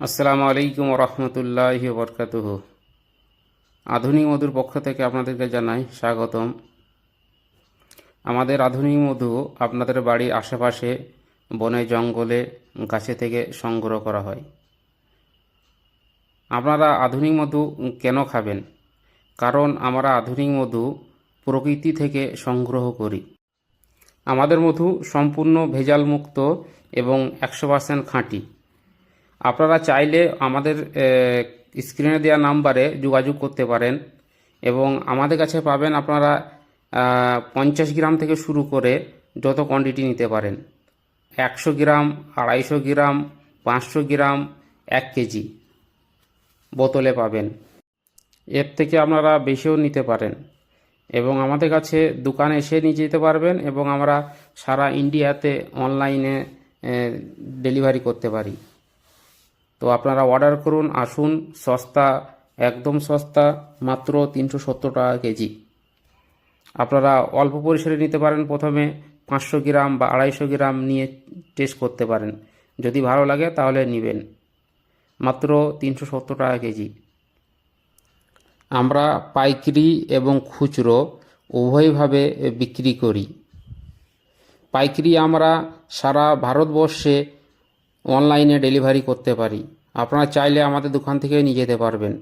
আসসালামু আলাইকুম রহমতুল্লাহ বরকাতুহ। আধুনিক মধুর পক্ষ থেকে আপনাদেরকে জানাই স্বাগতম। আমাদের আধুনিক মধু আপনাদের বাড়ির আশেপাশে বনে, জঙ্গলে, গাছে থেকে সংগ্রহ করা হয়। আপনারা আধুনিক মধু কেন খাবেন? কারণ আমরা আধুনিক মধু প্রকৃতি থেকে সংগ্রহ করি। আমাদের মধু সম্পূর্ণ ভেজাল মুক্ত এবং একশো পার্সেন্ট খাঁটি। আপনারা চাইলে আমাদের স্ক্রিনে দেওয়া নাম্বারে যোগাযোগ করতে পারেন এবং আমাদের কাছে পাবেন আপনারা পঞ্চাশ গ্রাম থেকে শুরু করে যত কোয়ান্টিটি নিতে পারেন। একশো গ্রাম, আড়াইশো গ্রাম, পাঁচশো গ্রাম, এক কেজি বোতলে পাবেন। এর থেকে আপনারা বেশিও নিতে পারেন এবং আমাদের কাছে দোকানে এসে নিয়ে যেতে পারবেন এবং আমরা সারা ইন্ডিয়াতে অনলাইনে ডেলিভারি করতে পারি। তো আপনারা অর্ডার করুন, আসুন, সস্তা, একদম সস্তা, মাত্র তিনশো সত্তর টাকা কেজি। আপনারা অল্প পরিসরে নিতে পারেন, প্রথমে পাঁচশো গ্রাম বা আড়াইশো গ্রাম নিয়ে টেস্ট করতে পারেন। যদি ভালো লাগে তাহলে নেবেন। মাত্র তিনশো সত্তর টাকা কেজি। আমরা পাইকারি এবং খুচরো উভয়ভাবে বিক্রি করি। পাইকারি আমরা সারা ভারতবর্ষে অনলাইনে ডেলিভারি করতে পারি। আপনারা চাইলে আমাদের দোকান থেকে নিয়ে যেতে পারবেন।